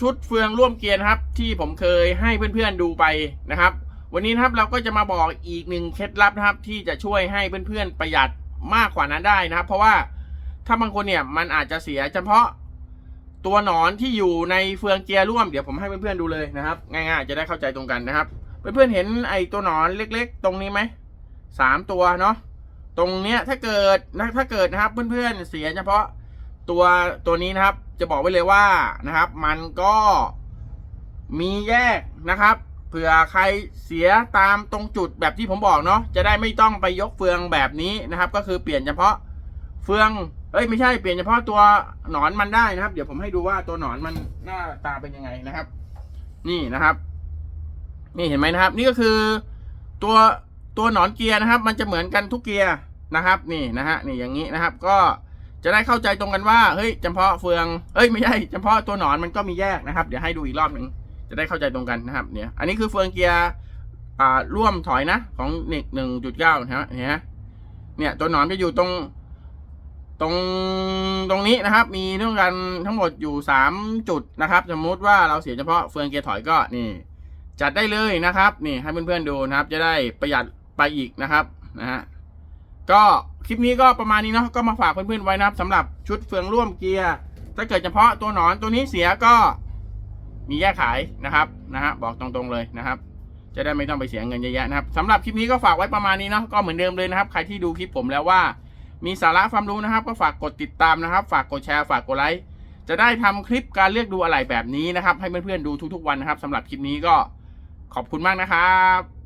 ชุดเฟืองร่วมเกียร์ครับ ที่ผมเคยให้เพื่อนๆดูไปนะครับ วันนี้นะครับเราก็จะมาบอกอีกหนึ่งเคล็ดลับนะครับ ที่จะช่วยให้เพื่อนๆประหยัดมากกว่านั้นได้นะครับ เพราะว่าถ้าบางคนเนี่ยมันอาจจะเสียเฉพาะตัวหนอนที่อยู่ในเฟืองเกียร์ร่วมเดี๋ยวผมให้เพื่อนๆดูเลยนะครับ ง่ายๆจะได้เข้าใจตรงกันนะครับ เพื่อนๆเห็นไอ้ตัวหนอนเล็ก ๆ ตรงนี้ไหมสามตัวเนาะตรงเนี้ยถ้าเกิดนะถ้าเกิดนะครับเพื่อนๆเสียเฉพาะ ตัวตัวนี้นะครับจะบอกไว้เลยว่านะครับ มันก็มีแยกนะครับเผื่อใครเสียตามตรงจุดแบบที่ผมบอกเนาะจะได้ไม่ต้องไปยกเฟืองแบบนี้นะครับ ก็คือเปลี่ยนเฉพาะเฟืองเอ้ยไม่ใช่เปลี่ยนเฉพาะตัวหนอนมันได้นะครับ เดี๋ยวผมให้ดูว่าตัวหนอนมันหน้าตาเป็นยังไงนะครับ นี่นะครับ นี่เห็นไหมนะครับ นี่ก็คือตัวตัวหนอนเกียร์นะครับ มันจะเหมือนกันทุกเกียร์นะครับ นี่นะฮะนี่อย่างนี้นะครับ ก็ จะได้เข้าใจตรงกันว่าเฮ้ยจำเพาะเฟืองเอ้ยไม่ใช่จำเพาะตัวหนอนมันก็มีแยกนะครับ เดี๋ยวให้ดูอีกรอบหนึ่งจะได้เข้าใจตรงกันนะครับ เนี่ย อันนี้คือเฟืองเกียร์อ่าร่วมถอยนะของหนึ่งหนึ่งจุดเก้านะฮะเนี่ยเนี่ยตัวหนอนจะอยู่ตรง ตรงตรงนี้นะครับ มีเรื่องกันทั้งหมดอยู่สามจุดนะครับ สมมติว่าเราเสียเฉพาะเฟืองเกียร์ถอยก็นี่ จัดได้เลยนะครับ นี่ให้เพื่อนๆดูนะครับ จะได้ประหยัดไปอีกนะครับนะฮะ ก็คลิปนี้ก็ประมาณนี้เนาะก็มาฝากเพื่อนๆไว้นะครับสำหรับชุดเฟืองร่วมเกียร์ถ้าเกิดเฉพาะตัวหนอนตัวนี้เสียก็มีแยกขายนะครับนะฮะบอกตรงๆเลยนะครับ จะได้ไม่ต้องไปเสียเงินเยอะแยะนะครับสำหรับคลิปนี้ก็ฝากไว้ประมาณนี้เนาะก็เหมือนเดิมเลยนะครับ ใครที่ดูคลิปผมแล้วว่า มีสาระความรู้นะครับ ก็ฝากกดติดตามนะครับ ฝากกดแชร์ฝากกดไลค์จะได้ทำคลิปการเลือกดูอะไรแบบนี้นะครับ ให้เพื่อนๆดูทุกๆวันนะครับสำหรับคลิปนี้ก็ขอบคุณมากนะครับ